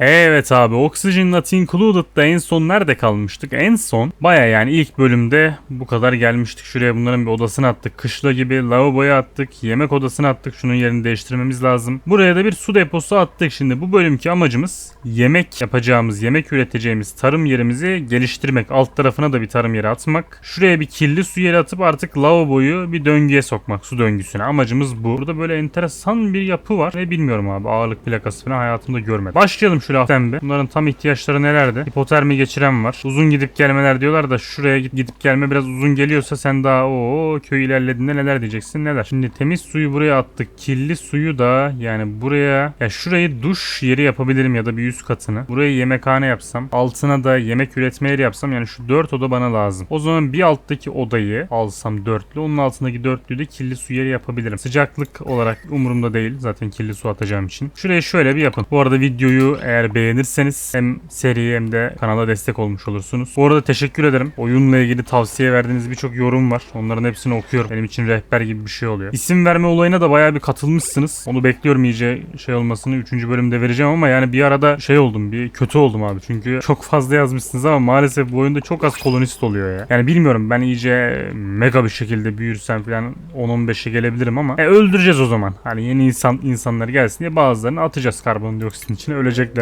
Evet abi Oxygen Not Included'da en son nerede kalmıştık? En son baya yani ilk bölümde bu kadar gelmiştik. Şuraya bunların bir odasını attık. Kışla gibi lavaboya attık. Yemek odasını attık. Şunun yerini değiştirmemiz lazım. Buraya da bir su deposu attık. Şimdi bu bölümki amacımız yemek yapacağımız, yemek üreteceğimiz tarım yerimizi geliştirmek. Alt tarafına da bir tarım yeri atmak. Şuraya bir kirli su yeri atıp artık lavaboyu bir döngüye sokmak. Su döngüsüne. Amacımız bu. Burada böyle enteresan bir yapı var. Ve bilmiyorum abi ağırlık plakası falan hayatımda görmedim. Başlayalım hafiften bir. Bunların tam ihtiyaçları nelerdi? Hipotermi geçiren var. Uzun gidip gelmeler diyorlar da şuraya gidip gelme biraz uzun geliyorsa sen daha o köy ilerlediğinde neler diyeceksin neler. Şimdi temiz suyu buraya attık. Kirli suyu da yani buraya ya şurayı duş yeri yapabilirim ya da bir üst katını. Buraya yemekhane yapsam. Altına da yemek üretme yeri yapsam yani şu dört oda bana lazım. O zaman bir alttaki odayı alsam dörtlü. Onun altındaki dörtlüyü de kirli su yeri yapabilirim. Sıcaklık olarak umurumda değil. Zaten kirli su atacağım için. Şuraya şöyle bir yapın. Bu arada videoyu eğer beğenirseniz hem seriye hem de kanala destek olmuş olursunuz. Bu arada teşekkür ederim. Oyunla ilgili tavsiye verdiğiniz birçok yorum var. Onların hepsini okuyorum. Benim için rehber gibi bir şey oluyor. İsim verme olayına da bayağı bir katılmışsınız. Onu bekliyorum iyice şey olmasını. Üçüncü bölümde vereceğim ama yani bir arada şey oldum. Bir kötü oldum abi. Çünkü çok fazla yazmışsınız ama maalesef bu oyunda çok az kolonist oluyor ya. Yani bilmiyorum ben iyice mega bir şekilde büyürsem falan 10-15'e gelebilirim ama e, öldüreceğiz o zaman. Hani yeni insan insanlar gelsin diye bazılarını atacağız karbondioksitin içine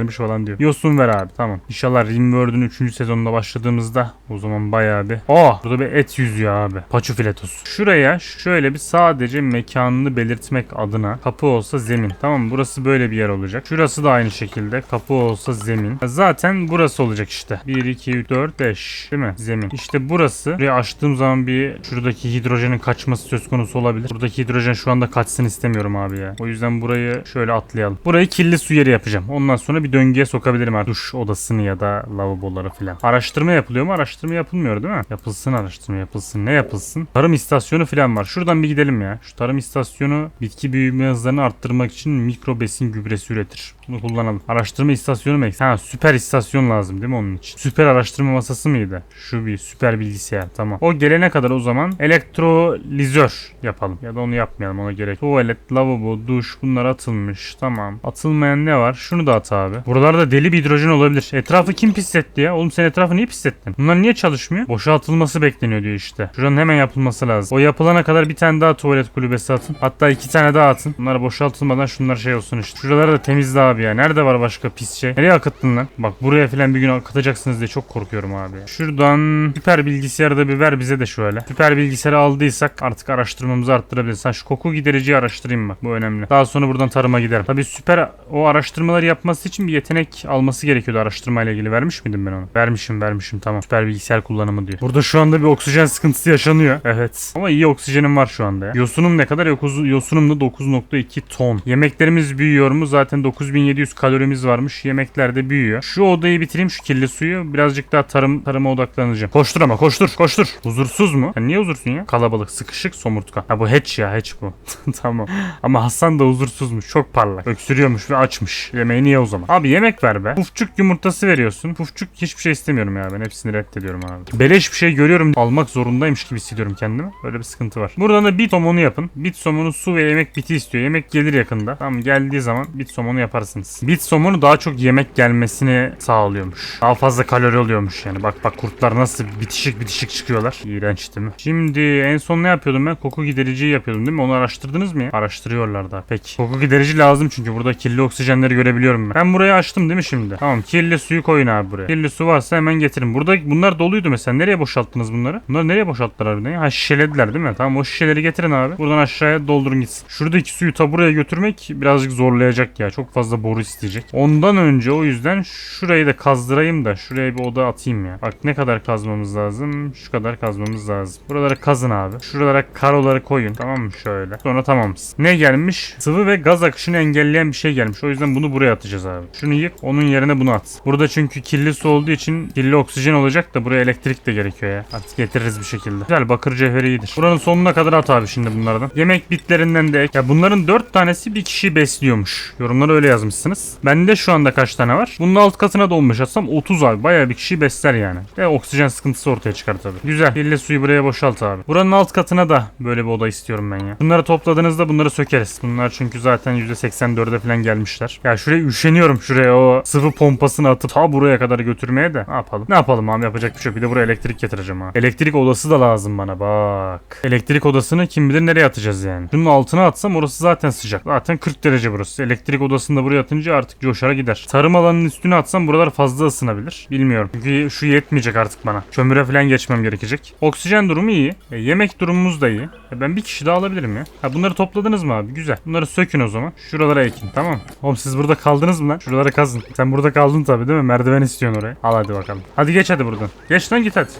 öleceklermiş falan diyor. Yosun ver abi tamam. İnşallah Rimworld'ün 3. sezonuna başladığımızda o zaman bayağı bir. Oh burada bir et yüzüyor abi. Paçu filetosu. Şuraya şöyle bir sadece mekanını belirtmek adına kapı olsa zemin. Tamam? Burası böyle bir yer olacak. Şurası da aynı şekilde kapı olsa zemin. Zaten burası olacak işte. 1, 2, 3, 4, 5 değil mi? Zemin. İşte burası. Burayı açtığım zaman bir şuradaki hidrojenin kaçması söz konusu olabilir. Buradaki hidrojen şu anda kaçsın istemiyorum abi ya. O yüzden burayı şöyle atlayalım. Burayı kirli su yeri yapacağım. Ondan sonra bir döngüye sokabilirim artık. Duş odasını ya da lavaboları falan. Araştırma yapılıyor mu? Araştırma yapılmıyor değil mi? Yapılsın araştırma yapılsın. Ne yapılsın? Tarım istasyonu falan var. Şuradan bir gidelim ya. Şu tarım istasyonu bitki büyüme hızlarını arttırmak için mikro besin gübresi üretir. Bunu kullanalım. Araştırma istasyonu mu? Ha süper istasyon lazım değil mi onun için? Süper araştırma masası mıydı? Şu bir süper bilgisayar tamam. O gelene kadar o zaman elektrolizör yapalım. Ya da onu yapmayalım ona gerek. Tuvalet, lavabo, duş bunlar atılmış. Tamam. Atılmayan ne var? Şunu da at abi. Buralarda deli bir hidrojen olabilir. Etrafı kim pisletti ya? Oğlum sen etrafı niye pislettin? Bunlar niye çalışmıyor? Boşaltılması bekleniyor diyor işte. Şuranın hemen yapılması lazım. O yapılana kadar bir tane daha tuvalet kulübesi atın. Hatta iki tane daha atın. Bunlar boşaltılmadan şunlar şey olsun işte. Şuraları da temizle abi ya. Nerede var başka pis şey? Nereye akıttın lan? Bak buraya falan bir gün akıtacaksınız diye çok korkuyorum abi. Şuradan süper bilgisayarı da bir ver bize de şöyle. Süper bilgisayarı aldıysak artık araştırmamızı arttırabiliriz. Sen şu koku gidericiyi araştırayım bak. Bu önemli. Daha sonra buradan tarıma giderim. Tabii süper o araştırmaları yapması için bir yetenek alması gerekiyordu araştırmayla ilgili. Vermiş miydim ben onu? Vermişim vermişim tamam. Süper bilgisayar kullanımı diyor. Burada şu anda bir oksijen sıkıntısı yaşanıyor. Evet. Ama iyi oksijenim var şu anda ya. Yosunum ne kadar? Yosunum da 9.2 ton. Yemeklerimiz büyüyor mu? Zaten 9700 kalorimiz varmış. Yemekler de büyüyor. Şu odayı bitireyim şu kirli suyu. Birazcık daha tarım tarıma odaklanacağım. Koştur ama koştur koştur. Huzursuz mu? Ya niye huzursun ya? Kalabalık, sıkışık, somurtkan. Ha bu hatch ya hatch bu. tamam. Ama Hasan da huzursuzmuş. Çok parlak. Öksürüyormuş ve açmış. Yemeği niye o zaman? Abi yemek ver be. Pufçuk yumurtası veriyorsun. Pufçuk hiçbir şey istemiyorum ya. Ben hepsini reddediyorum abi. Beleş bir şey görüyorum. Almak zorundaymış gibi hissediyorum kendimi. Böyle bir sıkıntı var. Buradan da bit somonu yapın. Bit somonu su ve yemek biti istiyor. Yemek gelir yakında. Tamam geldiği zaman bit somonu yaparsınız. Bit somonu daha çok yemek gelmesini sağlıyormuş. Daha fazla kalori oluyormuş yani. Bak bak kurtlar nasıl bitişik bitişik çıkıyorlar. İğrenç değil mi? Şimdi en son ne yapıyordum ben? Koku gidericiyi yapıyordum değil mi? Onu araştırdınız mı? Araştırıyorlar da. Peki. Koku giderici lazım çünkü burada kirli oksijenleri görebiliyorum ben. Ben burayı açtım değil mi şimdi? Tamam kirli suyu koyun abi buraya. Kirli su varsa hemen getirin. Burada bunlar doluydu mesela. Nereye boşalttınız bunları? Bunları nereye boşalttılar harbiden ya? Ha şişelediler değil mi? Tamam o şişeleri getirin abi. Buradan aşağıya doldurun gitsin. Şuradaki suyu ta buraya götürmek birazcık zorlayacak ya. Çok fazla boru isteyecek. Ondan önce o yüzden şurayı da kazdırayım da şuraya bir oda atayım ya. Bak ne kadar kazmamız lazım? Şu kadar kazmamız lazım. Buralara kazın abi. Şuralara karoları koyun. Tamam mı? Şöyle. Sonra tamamız. Ne gelmiş? Sıvı ve gaz akışını engelleyen bir şey gelmiş. O yüzden bunu buraya atacağız abi. Şunu yık. Onun yerine bunu at. Burada çünkü kirli su olduğu için kirli oksijen olacak da buraya elektrik de gerekiyor ya. Artık getiririz bir şekilde. Güzel bakır cevheri iyidir. Buranın sonuna kadar at abi şimdi bunlardan. Yemek bitlerinden de ek. Ya bunların 4 tanesi bir kişi besliyormuş. Yorumlara öyle yazmışsınız. Bende şu anda kaç tane var? Bunun alt katına da 15 atsam 30 abi. Bayağı bir kişi besler yani. Ve oksijen sıkıntısı ortaya çıkar tabii. Güzel. Kirli suyu buraya boşalt abi. Buranın alt katına da böyle bir oda istiyorum ben ya. Bunları topladığınızda bunları sökeriz. Bunlar çünkü zaten %84'e falan gelmişler. Ya şuraya üşeniyorum şuraya o sıvı pompasını atıp ta buraya kadar götürmeye de ne yapalım? Ne yapalım abi yapacak bir şey yok. Bir de buraya elektrik getireceğim ha. Elektrik odası da lazım bana bak. Elektrik odasını kim bilir nereye atacağız yani. Şunun altına atsam orası zaten sıcak. Zaten 40 derece burası. Elektrik odasını da buraya atınca artık coşara gider. Tarım alanının üstüne atsam buralar fazla ısınabilir. Bilmiyorum. Çünkü şu yetmeyecek artık bana. Kömüre falan geçmem gerekecek. Oksijen durumu iyi. E, yemek durumumuz da iyi. E, ben bir kişi daha alabilirim ya. Ha, bunları topladınız mı abi? Güzel. Bunları sökün o zaman. Şuralara ekin tamam mı? Oğlum siz burada kaldınız mı lan? Şuralara kazın. Sen burada kaldın tabii değil mi? Merdiven istiyorsun oraya. Al hadi bakalım. Hadi geç hadi buradan. Geç lan git hadi.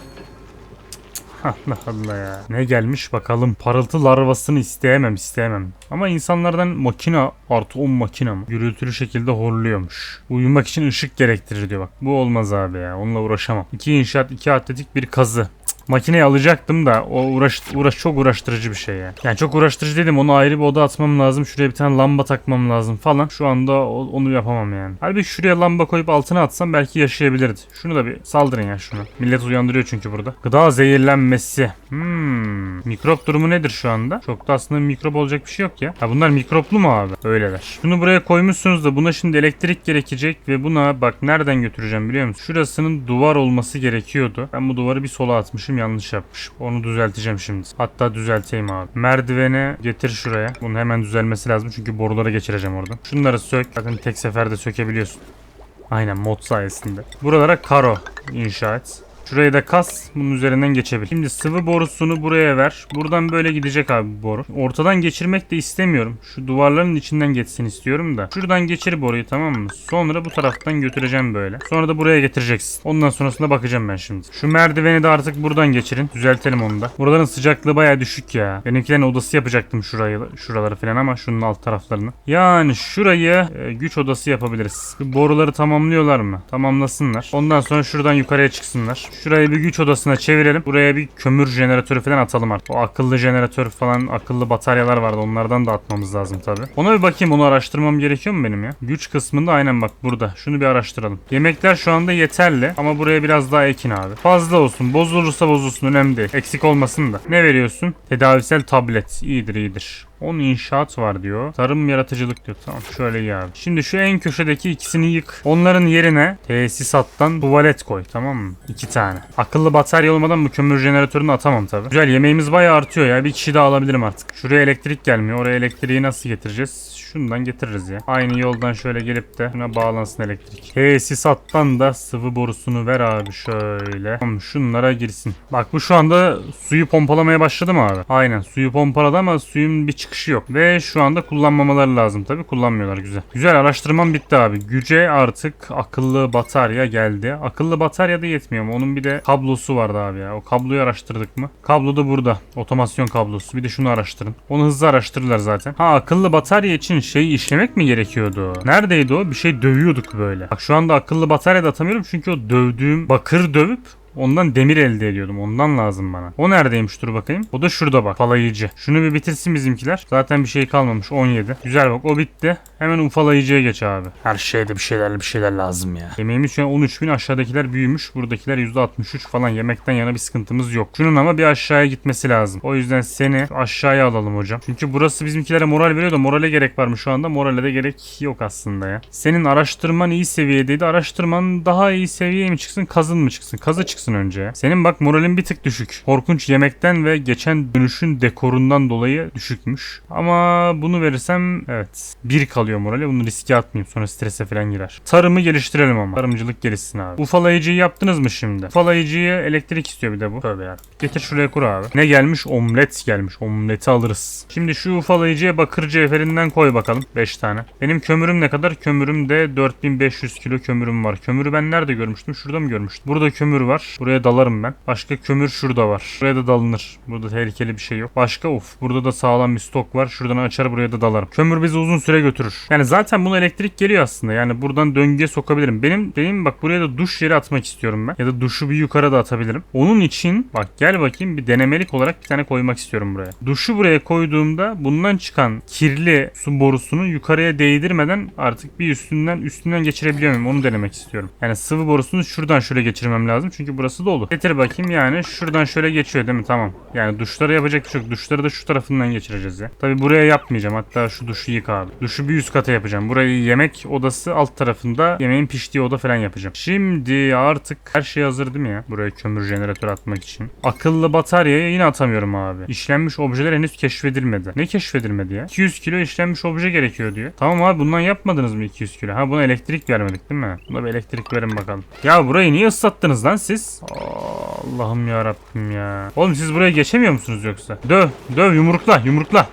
Allah Allah ya. Ne gelmiş bakalım. Parıltı larvasını isteyemem isteyemem. Ama insanlardan makina artı 10 makina mı? Gürültülü şekilde horluyormuş. Uyumak için ışık gerektirir diyor bak. Bu olmaz abi ya. Onunla uğraşamam. İki inşaat, iki atletik, bir kazı. Makineyi alacaktım da o uğraş, uğraş çok uğraştırıcı bir şey ya. Yani çok uğraştırıcı dedim onu ayrı bir oda atmam lazım. Şuraya bir tane lamba takmam lazım falan. Şu anda onu yapamam yani. Halbuki şuraya lamba koyup altına atsam belki yaşayabilirdi. Şunu da bir saldırın ya şunu. Millet uyandırıyor çünkü burada. Gıda zehirlenmesi. Hmm. Mikrop durumu nedir şu anda? Çok da aslında mikrop olacak bir şey yok ya. Ha bunlar mikroplu mu abi? Öyleler. Şunu buraya koymuşsunuz da buna şimdi elektrik gerekecek ve buna bak nereden götüreceğim biliyor musun? Şurasının duvar olması gerekiyordu. Ben bu duvarı bir sola atmışım yanlış yapmışım. Onu düzelteceğim şimdi. Hatta düzelteyim abi. Merdiveni getir şuraya. Bunun hemen düzelmesi lazım çünkü boruları geçireceğim oradan. Şunları sök. Zaten tek seferde sökebiliyorsun. Aynen mod sayesinde. Buralara karo inşa et. Şurayı da kas. Bunun üzerinden geçebilir. Şimdi sıvı borusunu buraya ver. Buradan böyle gidecek abi boru. Ortadan geçirmek de istemiyorum. Şu duvarların içinden geçsin istiyorum da. Şuradan geçir boruyu tamam mı? Sonra bu taraftan götüreceğim böyle. Sonra da buraya getireceksin. Ondan sonrasında bakacağım ben şimdi. Şu merdiveni de artık buradan geçirin. Düzeltelim onu da. Buraların sıcaklığı baya düşük ya. Benimkilerin odası yapacaktım şurayı, şuraları falan ama şunun alt taraflarını. Yani şurayı e, güç odası yapabiliriz. Bu boruları tamamlıyorlar mı? Tamamlasınlar. Ondan sonra şuradan yukarıya çıksınlar. Şurayı bir güç odasına çevirelim. Buraya bir kömür jeneratörü falan atalım artık. O akıllı jeneratör falan akıllı bataryalar vardı. Onlardan da atmamız lazım tabi. Ona bir bakayım. Onu araştırmam gerekiyor mu benim ya? Güç kısmında aynen bak burada. Şunu bir araştıralım. Yemekler şu anda yeterli. Ama buraya biraz daha ekin abi. Fazla olsun. Bozulursa bozulsun. Önemli değil. Eksik olmasın da. Ne veriyorsun? Tedavisel tablet. İyidir iyidir. 10 inşaat var diyor. Tarım yaratıcılık diyor. Tamam şöyle abi. Şimdi şu en köşedeki ikisini yık. Onların yerine tesisattan tuvalet koy tamam mı? İki tane. Akıllı batarya olmadan bu kömür jeneratörünü atamam tabi. Güzel yemeğimiz bayağı artıyor ya. Bir kişi daha alabilirim artık. Şuraya elektrik gelmiyor. Oraya elektriği nasıl getireceğiz? Şundan getiririz ya. Aynı yoldan şöyle gelip de şuna bağlansın elektrik. Tesisattan da sıvı borusunu ver abi şöyle. Tamam şunlara girsin. Bak bu şu anda suyu pompalamaya başladı mı abi? Aynen suyu pompaladı ama suyun bir çıkışı yok. Ve şu anda kullanmamaları lazım tabi. Kullanmıyorlar güzel. Güzel araştırmam bitti abi. Güce artık akıllı batarya geldi. Akıllı batarya da yetmiyor mu? Onun bir de kablosu vardı abi ya. O kabloyu araştırdık mı? Kablo da burada. Otomasyon kablosu. Bir de şunu araştırın. Onu hızlı araştırırlar zaten. Ha akıllı batarya için şey işlemek mi gerekiyordu? Neredeydi o? Bir şey dövüyorduk böyle. Bak şu anda akıllı batarya da atamıyorum çünkü o dövdüğüm bakır dövüp Ondan demir elde ediyordum. Ondan lazım bana. O neredeymiş dur bakayım. O da şurada bak. Falayıcı. Şunu bir bitirsin bizimkiler. Zaten bir şey kalmamış. 17. Güzel bak o bitti. Hemen ufalayıcıya geç abi. Her şeyde bir şeyler bir şeyler lazım ya. Yemeğimiz şu an 13 bin. Aşağıdakiler büyümüş. Buradakiler %63 falan. Yemekten yana bir sıkıntımız yok. Şunun ama bir aşağıya gitmesi lazım. O yüzden seni aşağıya alalım hocam. Çünkü burası bizimkilere moral veriyor da morale gerek var mı şu anda? Morale de gerek yok aslında ya. Senin araştırman iyi seviyedeydi. Araştırman daha iyi seviyeye mi çıksın? Kazın mı çıksın? Kazı çıksın önce. Senin bak moralin bir tık düşük. Korkunç yemekten ve geçen dönüşün dekorundan dolayı düşükmüş. Ama bunu verirsem evet. Bir kalıyor morali. Bunu riske atmayayım. Sonra strese falan girer. Tarımı geliştirelim ama. Tarımcılık gelişsin abi. Ufalayıcıyı yaptınız mı şimdi? Ufalayıcıyı elektrik istiyor bir de bu. Tövbe ya. Getir şuraya kur abi. Ne gelmiş? Omlet gelmiş. Omleti alırız. Şimdi şu ufalayıcıya bakır cevherinden koy bakalım. 5 tane. Benim kömürüm ne kadar? Kömürüm de 4500 kilo kömürüm var. Kömürü ben nerede görmüştüm? Şurada mı görmüştüm? Burada kömür var. Buraya dalarım ben. Başka kömür şurada var. Buraya da dalınır. Burada tehlikeli bir şey yok. Başka uf. Burada da sağlam bir stok var. Şuradan açar buraya da dalarım. Kömür bizi uzun süre götürür. Yani zaten buna elektrik geliyor aslında. Yani buradan döngüye sokabilirim. Benim benim bak buraya da duş yeri atmak istiyorum ben. Ya da duşu bir yukarı da atabilirim. Onun için bak gel bakayım bir denemelik olarak bir tane koymak istiyorum buraya. Duşu buraya koyduğumda bundan çıkan kirli su borusunu yukarıya değdirmeden artık bir üstünden üstünden geçirebiliyor muyum? Onu denemek istiyorum. Yani sıvı borusunu şuradan şöyle geçirmem lazım. Çünkü burası burası dolu. Getir bakayım yani şuradan şöyle geçiyor değil mi? Tamam. Yani duşları yapacak bir şey yok. Duşları da şu tarafından geçireceğiz ya. Tabi buraya yapmayacağım. Hatta şu duşu yık. Duşu bir üst kata yapacağım. Burayı yemek odası alt tarafında yemeğin piştiği oda falan yapacağım. Şimdi artık her şey hazır değil mi ya? Buraya kömür jeneratörü atmak için. Akıllı bataryayı yine atamıyorum abi. İşlenmiş objeler henüz keşfedilmedi. Ne keşfedilmedi ya? 200 kilo işlenmiş obje gerekiyor diyor. Tamam abi bundan yapmadınız mı 200 kilo? Ha buna elektrik vermedik değil mi? Buna bir elektrik verin bakalım. Ya burayı niye ıslattınız lan siz? Allah'ım ya Rabbim ya. Oğlum siz buraya geçemiyor musunuz yoksa? Döv, döv yumrukla, yumrukla.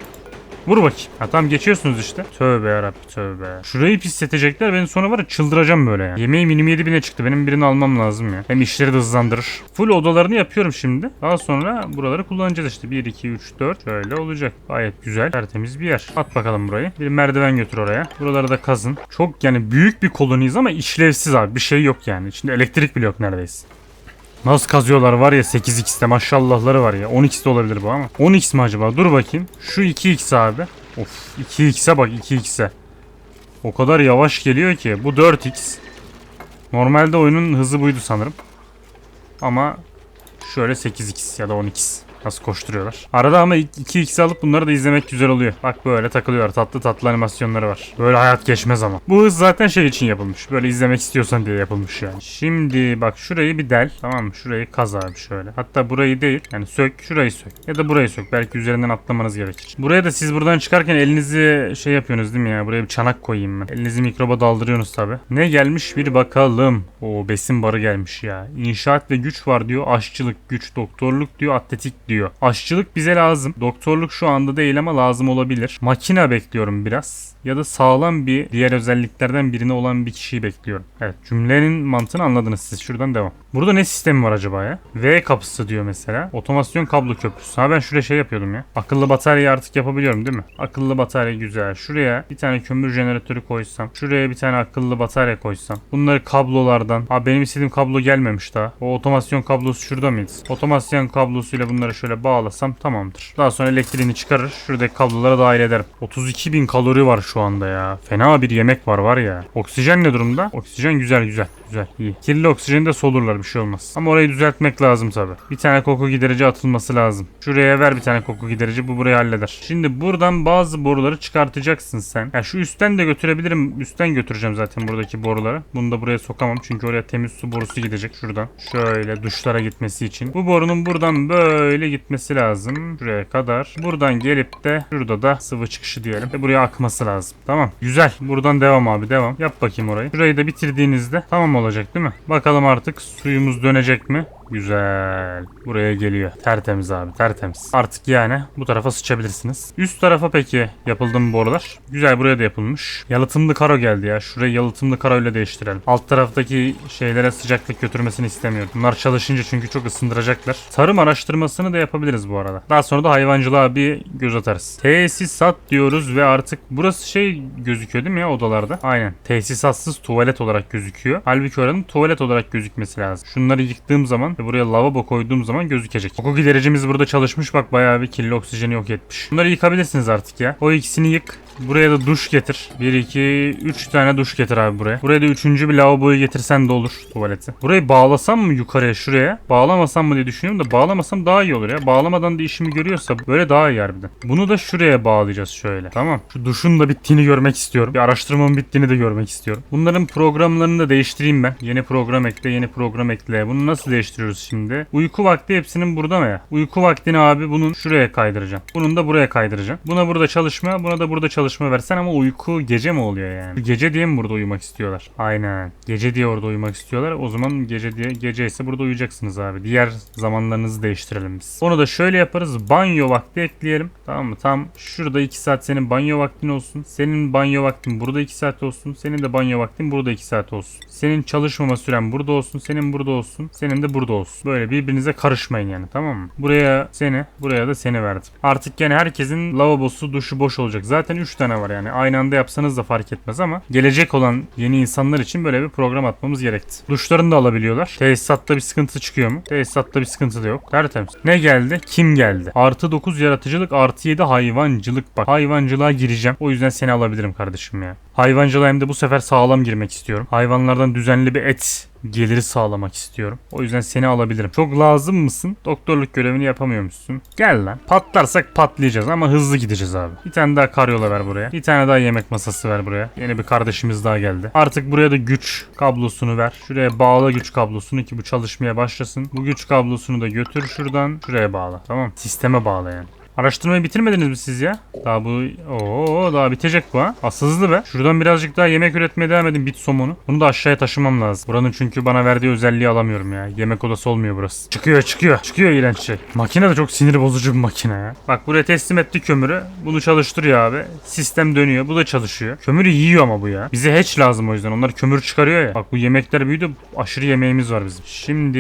Vur bakayım. Ha tamam geçiyorsunuz işte. Tövbe yarabbi tövbe. Şurayı pisletecekler. Ben sonra var ya çıldıracağım böyle ya. Yemeğim 27 bine çıktı. Benim birini almam lazım ya. Hem işleri de hızlandırır. Full odalarını yapıyorum şimdi. Daha sonra buraları kullanacağız işte. 1, 2, 3, 4. Şöyle olacak. Gayet güzel. Tertemiz bir yer. At bakalım burayı. Bir merdiven götür oraya. Buraları da kazın. Çok yani büyük bir koloniyiz ama işlevsiz abi. Bir şey yok yani. İçinde elektrik bile yok neredeyse. Nasıl kazıyorlar var ya 8x'te maşallahları var ya. 10x de olabilir bu ama. 10x mi acaba? Dur bakayım. Şu 2x abi. Of 2x'e bak 2x'e. O kadar yavaş geliyor ki. Bu 4x. Normalde oyunun hızı buydu sanırım. Ama şöyle 8x ya da 10x. Nasıl koşturuyorlar. Arada ama 2x alıp bunları da izlemek güzel oluyor. Bak böyle takılıyorlar. Tatlı tatlı animasyonları var. Böyle hayat geçmez ama. Bu hız zaten şey için yapılmış. Böyle izlemek istiyorsan diye yapılmış yani. Şimdi bak şurayı bir del. Tamam mı? Şurayı kaz abi şöyle. Hatta burayı değil. Yani sök. Şurayı sök. Ya da burayı sök. Belki üzerinden atlamanız gerekir. Buraya da siz buradan çıkarken elinizi şey yapıyorsunuz değil mi ya? Buraya bir çanak koyayım ben. Elinizi mikroba daldırıyorsunuz tabi. Ne gelmiş bir bakalım. O besin barı gelmiş ya. İnşaat ve güç var diyor. Aşçılık, güç, doktorluk diyor. Atletik diyor. Aşçılık bize lazım. Doktorluk şu anda değil ama lazım olabilir. Makine bekliyorum biraz. Ya da sağlam bir diğer özelliklerden birine olan bir kişiyi bekliyorum. Evet cümlenin mantığını anladınız siz. Şuradan devam. Burada ne sistemi var acaba ya? V kapısı diyor mesela. Otomasyon kablo köprüsü. Ha ben şuraya şey yapıyordum ya. Akıllı batarya artık yapabiliyorum değil mi? Akıllı batarya güzel. Şuraya bir tane kömür jeneratörü koysam. Şuraya bir tane akıllı batarya koysam. Bunları kablolardan. Ha benim istediğim kablo gelmemiş daha. O otomasyon kablosu şurada mıydı? Otomasyon kablosuyla bunları şöyle bağlasam tamamdır. Daha sonra elektriğini çıkarır. Şuradaki kablolara dahil ederim. 32 bin kalori var şu anda ya. Fena bir yemek var var ya. Oksijen ne durumda? Oksijen güzel güzel. Güzel iyi. Kirli oksijeni de solurlar bir şey olmaz. Ama orayı düzeltmek lazım tabi. Bir tane koku giderici atılması lazım. Şuraya ver bir tane koku giderici bu burayı halleder. Şimdi buradan bazı boruları çıkartacaksın sen. Ya şu üstten de götürebilirim. Üstten götüreceğim zaten buradaki boruları. Bunu da buraya sokamam çünkü oraya temiz su borusu gidecek şuradan. Şöyle duşlara gitmesi için. Bu borunun buradan böyle gitmesi lazım. Şuraya kadar. Buradan gelip de şurada da sıvı çıkışı diyelim. Ve buraya akması lazım. Tamam. Güzel. Buradan devam abi devam. Yap bakayım orayı. Şurayı da bitirdiğinizde tamam olacak değil mi? Bakalım artık suyumuz dönecek mi? Güzel. Buraya geliyor. Tertemiz abi tertemiz. Artık yani bu tarafa sıçabilirsiniz. Üst tarafa peki yapıldı mı borular? Güzel buraya da yapılmış. Yalıtımlı karo geldi ya. Şurayı yalıtımlı karo ile değiştirelim. Alt taraftaki şeylere sıcaklık götürmesini istemiyorum. Bunlar çalışınca çünkü çok ısındıracaklar. Tarım araştırmasını da yapabiliriz bu arada. Daha sonra da hayvancılığa bir göz atarız. Tesisat diyoruz ve artık burası şey gözüküyor değil mi ya odalarda? Aynen. Tesisatsız tuvalet olarak gözüküyor. Halbuki oranın tuvalet olarak gözükmesi lazım. Şunları yıktığım zaman ve buraya lavabo koyduğum zaman gözükecek. Koku gidericimiz burada çalışmış bak bayağı bir kirli oksijeni yok etmiş. Bunları yıkabilirsiniz artık ya. O ikisini yık. Buraya da duş getir. 1, 2, 3 tane duş getir abi buraya. Buraya da üçüncü bir lavaboyu getirsen de olur tuvaleti. Burayı bağlasam mı yukarıya şuraya? Bağlamasam mı diye düşünüyorum da bağlamasam daha iyi olur ya. Bağlamadan da işimi görüyorsa böyle daha iyi harbiden. Bunu da şuraya bağlayacağız şöyle. Tamam. Şu duşun da bittiğini görmek istiyorum. Bir araştırmamın bittiğini de görmek istiyorum. Bunların programlarını da değiştireyim ben. Yeni program ekle, yeni program ekle. Bunu nasıl değiştiriyoruz şimdi? Uyku vakti hepsinin burada mı ya? Uyku vaktini abi bunun şuraya kaydıracağım. Bunun da buraya kaydıracağım. Buna burada çalışma, buna da burada çalışma versen ama uyku gece mi oluyor yani? Gece diye mi burada uyumak istiyorlar? Aynen. Gece diye orada uyumak istiyorlar. O zaman gece diye gece ise burada uyuyacaksınız abi. Diğer zamanlarınızı değiştirelim biz. Onu da şöyle yaparız. Banyo vakti ekleyelim. Tamam mı? Tam şurada 2 saat senin banyo vaktin olsun. Senin banyo vaktin burada 2 saat olsun. Senin de banyo vaktin burada 2 saat olsun. Senin çalışmama süren burada olsun. Senin burada olsun. Senin de burada olsun. Böyle birbirinize karışmayın yani tamam mı? Buraya seni, buraya da seni verdim. Artık yani herkesin lavabosu, duşu boş olacak. Zaten 3 tane var yani. Aynı anda yapsanız da fark etmez ama gelecek olan yeni insanlar için böyle bir program atmamız gerekti. Duşlarını da alabiliyorlar. Tesisatta bir sıkıntı çıkıyor mu? Tesisatta bir sıkıntı da yok. Tertemiz. Ne geldi? Kim geldi? Artı 9 yaratıcılık, artı 7 hayvancılık. Bak hayvancılığa gireceğim. O yüzden seni alabilirim kardeşim ya. Hayvancılığa hem de bu sefer sağlam girmek istiyorum. Hayvanlardan düzenli bir et geliri sağlamak istiyorum. O yüzden seni alabilirim. Çok lazım mısın? Doktorluk görevini yapamıyormuşsun. Gel lan. Patlarsak patlayacağız ama hızlı gideceğiz abi. Bir tane daha karyola ver buraya. Bir tane daha yemek masası ver buraya. Yeni bir kardeşimiz daha geldi. Artık buraya da güç kablosunu ver. Şuraya bağla güç kablosunu ki bu çalışmaya başlasın. Bu güç kablosunu da götür şuradan. Şuraya bağla. Tamam. Sisteme bağla yani. Araştırmayı bitirmediniz mi siz ya? Daha bu... Oo daha bitecek bu ha. Asıl be. Şuradan birazcık daha yemek üretmeye devam edin bit somonu. Bunu da aşağıya taşımam lazım. Buranın çünkü bana verdiği özelliği alamıyorum ya. Yemek odası olmuyor burası. Çıkıyor çıkıyor. Çıkıyor iğrenç şey. Makine de çok sinir bozucu bir makine ya. Bak buraya teslim etti kömürü. Bunu çalıştırıyor abi. Sistem dönüyor. Bu da çalışıyor. Kömürü yiyor ama bu ya. Bize hatch lazım o yüzden. Onlar kömür çıkarıyor ya. Bak bu yemekler büyüdü. Aşırı yemeğimiz var bizim. Şimdi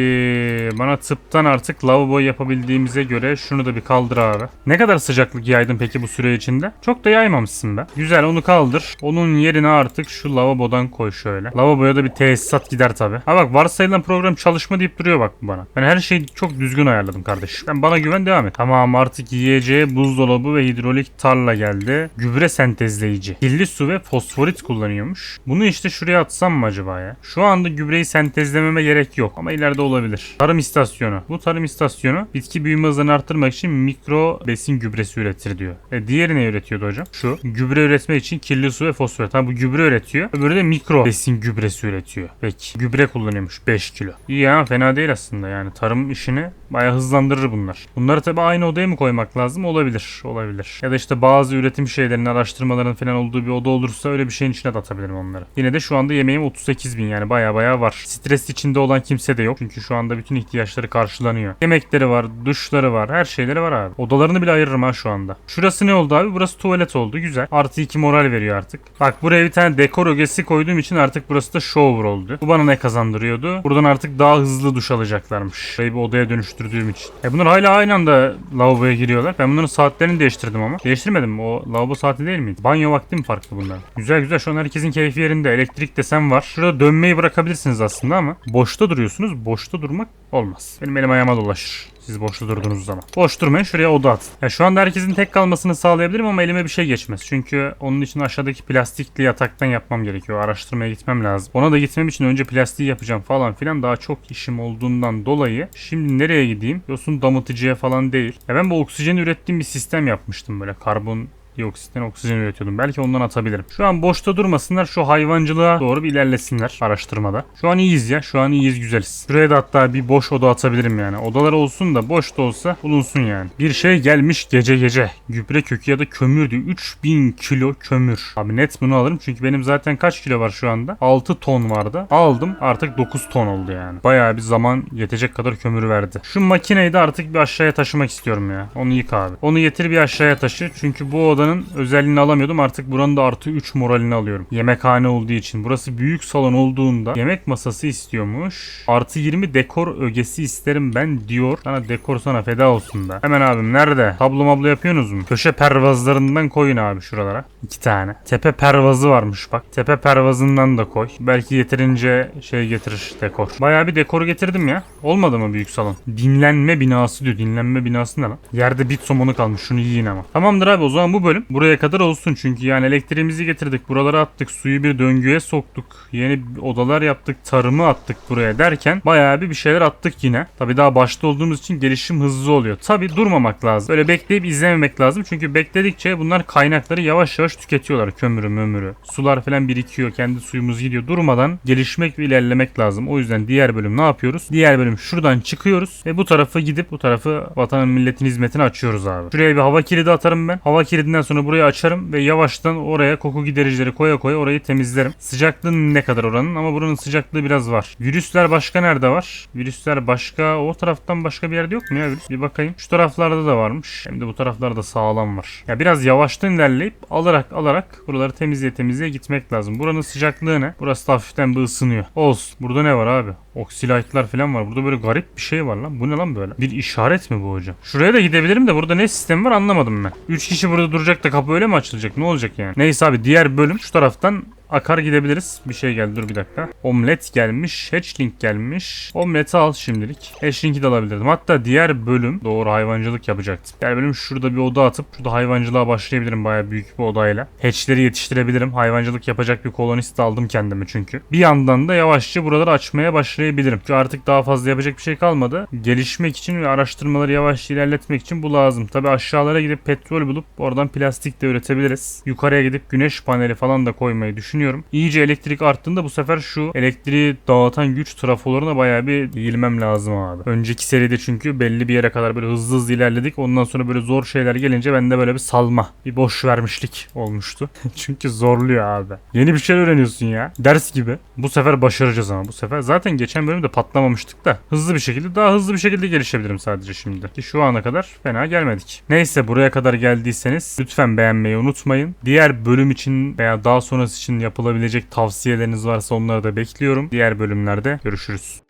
bana tıptan artık lavabo yapabildiğimize göre şunu da bir kaldır abi. Ne kadar sıcaklık yaydın peki bu süre içinde? Çok da yaymamışsın be. Güzel onu kaldır. Onun yerine artık şu lavabodan koy şöyle. Lavaboya da bir tesisat gider tabi. Ha bak varsayılan program çalışma deyip duruyor bak bana. Ben her şeyi çok düzgün ayarladım kardeşim. Ben bana güven devam et. Tamam artık yiyeceğe buzdolabı ve hidrolik tarla geldi. Gübre sentezleyici. Kirli su ve fosforit kullanıyormuş. Bunu işte şuraya atsam mı acaba ya? Şu anda gübreyi sentezlememe gerek yok ama ileride olabilir. Tarım istasyonu. Bu tarım istasyonu bitki büyüme hızını arttırmak için mikro besin gübresi üretir diyor. E diğeri ne üretiyordu hocam? Şu. Gübre üretmek için kirli su ve fosforit. Ha bu gübre üretiyor. Öbürü de mikro besin gübresi üretiyor. Peki. Gübre kullanıyormuş 5 kilo. İyi ya fena değil aslında yani. Tarım işini bayağı hızlandırır bunlar. Bunları tabi aynı odaya mı koymak lazım? Olabilir. Olabilir. Ya da işte bazı üretim şeylerin araştırmaların falan olduğu bir oda olursa öyle bir şeyin içine de atabilirim onları. Yine de şu anda yemeğim 38 bin yani baya baya var. Stres içinde olan kimse de yok. Çünkü şu anda bütün ihtiyaçları karşılanıyor. Yemekleri var, duşları var, her şeyleri var abi. Odalarını bile ayırırım ha şu anda. Şurası ne oldu abi? Burası tuvalet oldu. Güzel. Artı 2 moral veriyor artık. Bak buraya bir tane dekor ögesi koyduğum için artık burası da shower oldu. Bu bana ne kazandırıyordu? Buradan artık daha hızlı duş alacaklarmış. Şeyi bir odaya dönüştürdüğüm için. E bunlar hala aynı anda lavaboya giriyorlar. Ben bunların saatlerini değiştirdim ama. Değiştirmedim mi? O lavabo saati değil miydi? Banyo vakti mi farklı bunlar? Güzel güzel. Şu an herkesin keyfi yerinde. Elektrik desem var. Şurada dönmeyi bırakabilirsiniz aslında ama boşta duruyorsunuz. Boşta durmak olmaz. Benim elim ayağıma dolaşır. Siz boşta durduğunuz zaman. Boş durmayın şuraya oda at. Ya şu anda herkesin tek kalmasını sağlayabilirim ama elime bir şey geçmez. Çünkü onun için aşağıdaki plastikli yataktan yapmam gerekiyor. Araştırmaya gitmem lazım. Ona da gitmem için önce plastiği yapacağım falan filan. Daha çok işim olduğundan dolayı şimdi nereye gideyim? Yosun damıtıcıya falan değil. Ya ben bu oksijeni ürettiğim bir sistem yapmıştım böyle karbon dioksitten oksijen üretiyordum. Belki ondan atabilirim. Şu an boşta durmasınlar. Şu hayvancılığa doğru bir ilerlesinler araştırmada. Şu an iyiyiz ya. Şu an iyiyiz güzeliz. Şuraya da hatta bir boş oda atabilirim yani. Odalar olsun da boş da olsa bulunsun yani. Bir şey gelmiş gece gece. Gübre kökü ya da kömür diyor. 3000 kilo kömür. Abi net bunu alırım. Çünkü benim zaten kaç kilo var şu anda? 6 ton vardı. Aldım. Artık 9 ton oldu yani. Bayağı bir zaman yetecek kadar kömür verdi. Şu makineyi de artık bir aşağıya taşımak istiyorum ya. Onu yık abi. Onu getir bir aşağıya taşı. Çünkü bu oda odanın özelliğini alamıyordum. Artık buranın da artı 3 moralini alıyorum. Yemekhane olduğu için. Burası büyük salon olduğunda yemek masası istiyormuş. Artı 20 dekor ögesi isterim ben diyor. Sana dekor sana feda olsun da. Hemen abim nerede? Tablo mablo yapıyorsunuz mu? Köşe pervazlarından koyun abi şuralara. iki tane. Tepe pervazı varmış bak. Tepe pervazından da koy. Belki yeterince şey getirir dekor. Bayağı bir dekor getirdim ya. Olmadı mı büyük salon? Dinlenme binası diyor. Dinlenme binası ne lan? Yerde bit somonu kalmış. Şunu yiyin ama. Tamamdır abi o zaman bu bölüm buraya kadar olsun. Çünkü yani elektriğimizi getirdik buralara attık suyu bir döngüye soktuk yeni odalar yaptık tarımı attık buraya derken bayağı bir bir şeyler attık yine. Tabi daha başta olduğumuz için gelişim hızlı oluyor. Tabi durmamak lazım. Böyle bekleyip izlememek lazım. Çünkü bekledikçe bunlar kaynakları yavaş yavaş tüketiyorlar. Kömürü mömürü. Sular falan birikiyor kendi suyumuz gidiyor. Durmadan gelişmek ve ilerlemek lazım. O yüzden diğer bölüm ne yapıyoruz? Diğer bölüm şuradan çıkıyoruz ve bu tarafı gidip bu tarafı vatanın milletin hizmetine açıyoruz abi. Şuraya bir hava kilidi atarım ben. Hava kilidinden sonra burayı açarım ve yavaştan oraya koku gidericileri koya koya orayı temizlerim. Sıcaklığı ne kadar oranın ama buranın sıcaklığı biraz var. Virüsler başka nerede var? Virüsler başka o taraftan başka bir yerde yok mu ya virüs? Bir bakayım. Şu taraflarda da varmış. Hem de bu taraflarda sağlam var. Ya biraz yavaştan ilerleyip alarak alarak buraları temizleye temizleye gitmek lazım. Buranın sıcaklığı ne? Burası da hafiften bir ısınıyor. Olsun. Burada ne var abi? Oksilaytlar falan var. Burada böyle garip bir şey var lan. Bu ne lan böyle? Bir işaret mi bu hocam? Şuraya da gidebilirim de burada ne sistem var anlamadım ben. 3 kişi burada duracak da kapı öyle mi açılacak? Ne olacak yani? Neyse abi diğer bölüm şu taraftan akar gidebiliriz. Bir şey geldi dur bir dakika. Omlet gelmiş. Hatchling gelmiş. Omleti al şimdilik. Hatchling'i de alabilirdim. Hatta diğer bölüm doğru hayvancılık yapacaktım. Diğer bölüm şurada bir oda atıp şurada hayvancılığa başlayabilirim bayağı büyük bir odayla. Hatchleri yetiştirebilirim. Hayvancılık yapacak bir kolonist aldım kendime çünkü. Bir yandan da yavaşça buraları açmaya başlayabilirim. Çünkü artık daha fazla yapacak bir şey kalmadı. Gelişmek için ve araştırmaları yavaşça ilerletmek için bu lazım. Tabi aşağılara gidip petrol bulup oradan plastik de üretebiliriz. Yukarıya gidip güneş paneli falan da koymayı düşünüyorum. İyice elektrik arttığında bu sefer şu elektriği dağıtan güç trafolarına bayağı bir eğilmem lazım abi. Önceki seride çünkü belli bir yere kadar böyle hızlı hızlı ilerledik. Ondan sonra böyle zor şeyler gelince bende böyle bir salma, bir boş vermişlik olmuştu. çünkü zorluyor abi. Yeni bir şey öğreniyorsun ya. Ders gibi. Bu sefer başaracağız ama bu sefer. Zaten geçen bölümde patlamamıştık da. Hızlı bir şekilde daha hızlı bir şekilde gelişebilirim sadece şimdi. Ki şu ana kadar fena gelmedik. Neyse buraya kadar geldiyseniz lütfen beğenmeyi unutmayın. Diğer bölüm için veya daha sonrası için yapılabilecek tavsiyeleriniz varsa onları da bekliyorum. Diğer bölümlerde görüşürüz.